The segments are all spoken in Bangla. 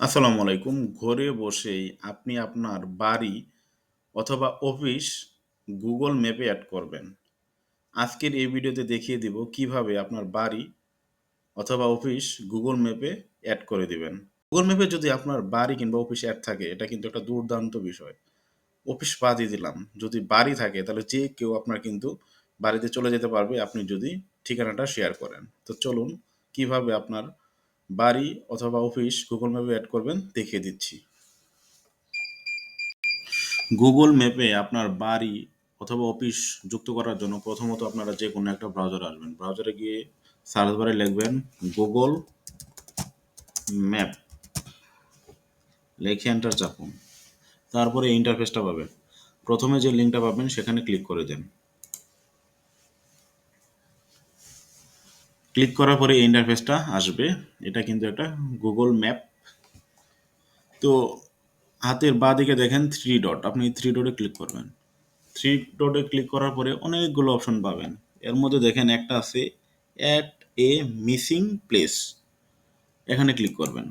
আসসালামু আলাইকুম। ঘরে বসেই আপনি আপনার বাড়ি অথবা অফিস গুগল ম্যাপে অ্যাড করবেন। আজকের এই ভিডিওতে দেখিয়ে দিব কীভাবে আপনার বাড়ি অথবা অফিস গুগল ম্যাপে অ্যাড করে দিবেন। গুগল ম্যাপে যদি আপনার বাড়ি কিংবা অফিস অ্যাড থাকে, এটা কিন্তু একটা দুর্দান্ত বিষয়। অফিস বাদই দিলাম। যদি বাড়ি থাকে, তাহলে যে কেউ আপনার কিন্তু বাড়িতে চলে যেতে পারবে আপনি যদি ঠিকানাটা শেয়ার করেন। তো চলুন কীভাবে আপনার বাড়ি অথবা অফিস গুগল ম্যাপে অ্যাড করবেন, দেখিয়ে দিচ্ছি। গুগল ম্যাপে আপনার বাড়ি অথবা অফিস যুক্ত করার জন্য প্রথমত আপনারা যে কোনো একটা ব্রাউজার আসবেন। ব্রাউজারে গিয়ে সার্চ বারে লিখবেন গুগল ম্যাপ। লেখে এন্টার চাপুন। তারপরে ইন্টারফেসটা পাবেন। প্রথমে যে লিঙ্কটা পাবেন, সেখানে ক্লিক করে দেন। ক্লিক করার পরে এই ইন্টারফেসটা আসবে। এটা কিন্তু একটা গুগল ম্যাপ তো হাতের বাঁ দিকে দেখেন থ্রি ডট আপনি থ্রি ডটে ক্লিক করবেন। থ্রি ডটে ক্লিক করার পরে অনেকগুলো অপশন পাবেন। এর মধ্যে দেখেন একটা আছে অ্যাট এ মিসিং প্লেস এখানে ক্লিক করবেন।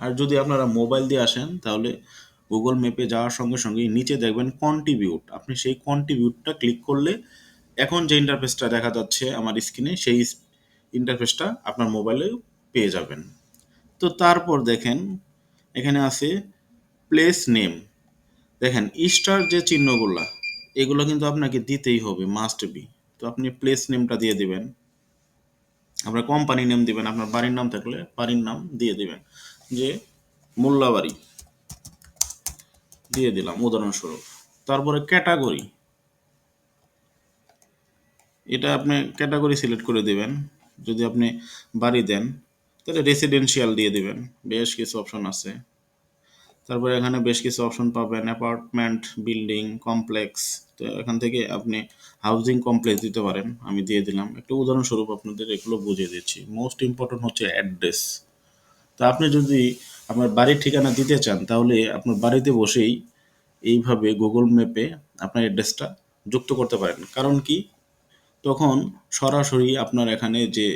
আর যদি আপনারা মোবাইল দিয়ে আসেন, তাহলে গুগল ম্যাপে যাওয়ার সঙ্গে সঙ্গে নিচে দেখবেন কন্ট্রিবিউট আপনি সেই কন্ট্রিবিউটটা ক্লিক করলে এখন যে ইন্টারফেসটা দেখা যাচ্ছে আমার স্ক্রিনে সেই ইন্টারফেসটা আপনার মোবাইলে পেয়ে যাবেন। তো তারপর দেখেন, এখানে আছে প্লেস নেম দেখেন স্টার যে চিহ্নগুলো, এগুলো কিন্তু আপনাকে দিতেই হবে মাস্ট বি তো আপনি প্লেস নেমটা দিয়ে দিবেন। আপনার কোম্পানি নেম দিবেন, আপনার বাড়ির নাম থাকলে বাড়ির নাম দিয়ে দিবেন। যে মোল্লাবাড়ি। দিয়ে দিলাম, উদাহরণস্বরূপ। তারপরে ক্যাটাগরি এটা আপনি ক্যাটাগরি সিলেক্ট করে দিবেন। যদি আপনি বাড়ি দেন, তাহলে রেসিডেন্সিয়াল দিয়ে দিবেন। বেশ কিছু অপশন আছে। তারপরে এখানে বেশ কিছু অপশন পাবেন। অ্যাপার্টমেন্ট বিল্ডিং কমপ্লেক্স তো এখান থেকে আপনি হাউজিং কমপ্লেক্স দিতে পারেন। আমি দিয়ে দিলাম। একটা উদাহরণস্বরূপ আপনাদের এগুলো বুঝিয়ে দিচ্ছি। মোস্ট ইম্পর্টেন্ট হচ্ছে অ্যাড্রেস তো আপনি যদি আপনার বাড়ির ঠিকানা দিতে চান, তাহলে আপনার বাড়িতে বসেই এইভাবে গুগল ম্যাপে আপনার অ্যাড্রেসটা যুক্ত করতে পারেন। কারণ কি? তখন সরাসরি আপনার এখানে যে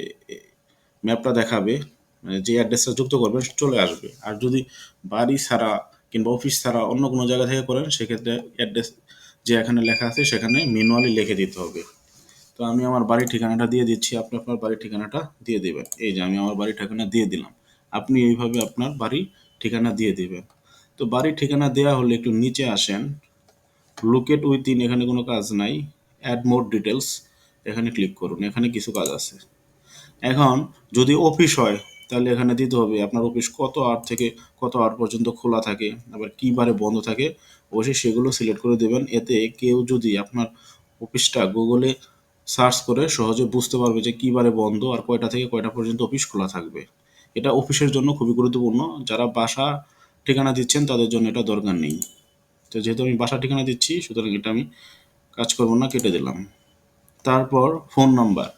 ম্যাপটা দেখাবে মানে যে অ্যাড্রেসটা যুক্ত করবেন চলে আসবে। আর যদি বাড়ি ছাড়া কিংবা অফিস ছাড়া অন্য কোনো জায়গা থেকে করেন, সেক্ষেত্রে অ্যাড্রেস যে এখানে লেখা আছে, সেখানে ম্যানুয়ালি লিখে দিতে হবে। তো আমি আমার বাড়ির ঠিকানাটা দিয়ে দিচ্ছি, আপনি আপনার বাড়ির ঠিকানাটা দিয়ে দেবেন। এই যে আমি আমার বাড়ির ঠিকানা দিয়ে দিলাম। আপনি এইভাবে আপনার বাড়ির ঠিকানা দিয়ে দেবেন। তো বাড়ির ঠিকানা দেওয়া হলে একটু নিচে আসেন। লোকেট উইথিন এখানে কোনো কাজ নাই। অ্যাড মোর ডিটেলস এখানে ক্লিক করুন, এখানে কিছু কাজ আছে। এখন যদি অফিস হয়, তাহলে এখানে দিতে হবে আপনার অফিস কত আওয়ার থেকে কত আওয়ার পর্যন্ত খোলা থাকে, আবার কী বারে বন্ধ থাকে, অবশ্যই সেগুলো সিলেক্ট করে দেবেন। এতে কেউ যদি আপনার অফিসটা গুগলে সার্চ করে, সহজে বুঝতে পারবে যে কী বারে বন্ধ আর কয়টা থেকে কয়টা পর্যন্ত অফিস খোলা থাকবে। এটা অফিসের জন্য খুবই গুরুত্বপূর্ণ। যারা বাসা ঠিকানা দিচ্ছেন, তাদের জন্য এটা দরকার নেই। তো যেহেতু আমি বাসা ঠিকানা দিচ্ছি, সুতরাং এটা আমি কাজ করব না, কেটে দিলাম। তারপর ফোন নাম্বার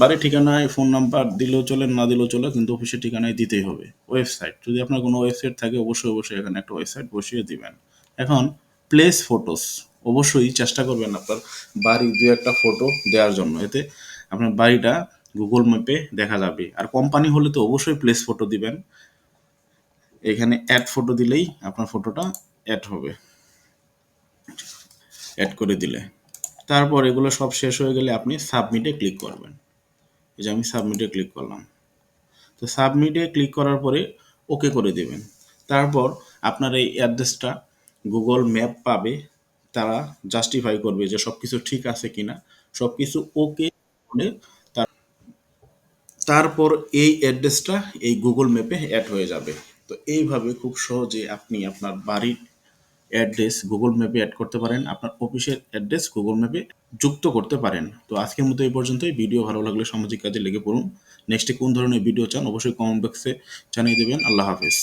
বাড়ির ঠিকানায় ফোন নাম্বার দিলেও চলে, না দিলেও চলে, কিন্তু অফিসের ঠিকানায় দিতেই হবে। ওয়েবসাইট যদি আপনার কোনো ওয়েবসাইট থাকে, অবশ্যই অবশ্যই এখানে একটা ওয়েবসাইট বসিয়ে দিবেন। এখন প্লেস ফটোস অবশ্যই চেষ্টা করবেন আপনার বাড়ির দু একটা ফটো দেওয়ার জন্য। এতে আপনার বাড়িটা গুগল ম্যাপে দেখা যাবে। আর কোম্পানি হলে তো অবশ্যই প্লেস ফটো দিবেন। এখানে অ্যাড ফটো দিলেই আপনার ফটোটা অ্যাড হবে। অ্যাড করে দিলে। তারপর এগুলো সব শেষ হয়ে গেলে আপনি সাবমিটে ক্লিক করবেন। এই যে আমি সাবমিটে ক্লিক করলাম। তো সাবমিটে ক্লিক করার পরে ওকে করে দেবেন। তারপর আপনার এই অ্যাড্রেসটা গুগল ম্যাপ পাবে। তারা জাস্টিফাই করবে যে সব কিছু ঠিক আছে কিনা। সব কিছু ওকে করে তারপর এই অ্যাড্রেসটা এই গুগল ম্যাপে অ্যাড হয়ে যাবে। তো এইভাবে খুব সহজে আপনি আপনার বাড়ির অ্যাড্রেস গুগল ম্যাপে অ্যাড করতে পারেন। আপনার অফিসের অ্যাড্রেস গুগল ম্যাপে যুক্ত করতে পারেন। তো আজকের মতো এই পর্যন্তই। ভিডিও ভালো লাগলে সামাজিক কাজে লেগে পড়ুন। নেক্সটে কোন ধরনের ভিডিও চান, অবশ্যই কমেন্ট বক্সে জানিয়ে দেবেন। আল্লাহ হাফেজ।